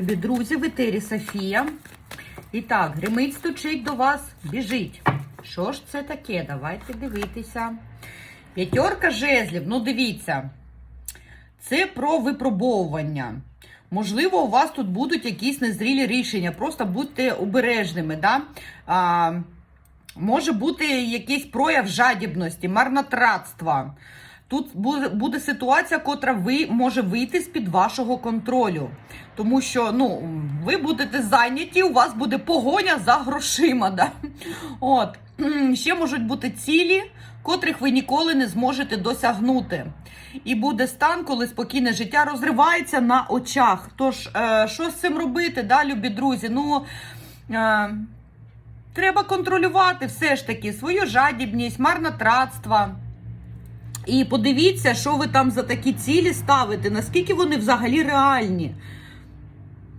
Друзі, в етері Софія. І так, гримить стучить до вас, біжить. Що ж це таке? Давайте дивитися. П'ятерка жезлів, ну дивіться. Це про випробовування. Можливо, у вас тут будуть якісь незрілі рішення, просто будьте обережними. Да? А, може бути якийсь прояв жадібності, марнотратства. Тут буде, ситуація, котра ви може вийти з-під вашого контролю. Тому що ну, ви будете зайняті, у вас буде погоня за грошима. Да? От. Ще можуть бути цілі, котрих ви ніколи не зможете досягнути. І буде стан, коли спокійне життя розривається на очах. Тож, е, що з цим робити, да, любі друзі? Ну, е, треба контролювати все ж таки свою жадібність, марнотратство. І подивіться, що ви там за такі цілі ставите, наскільки вони взагалі реальні.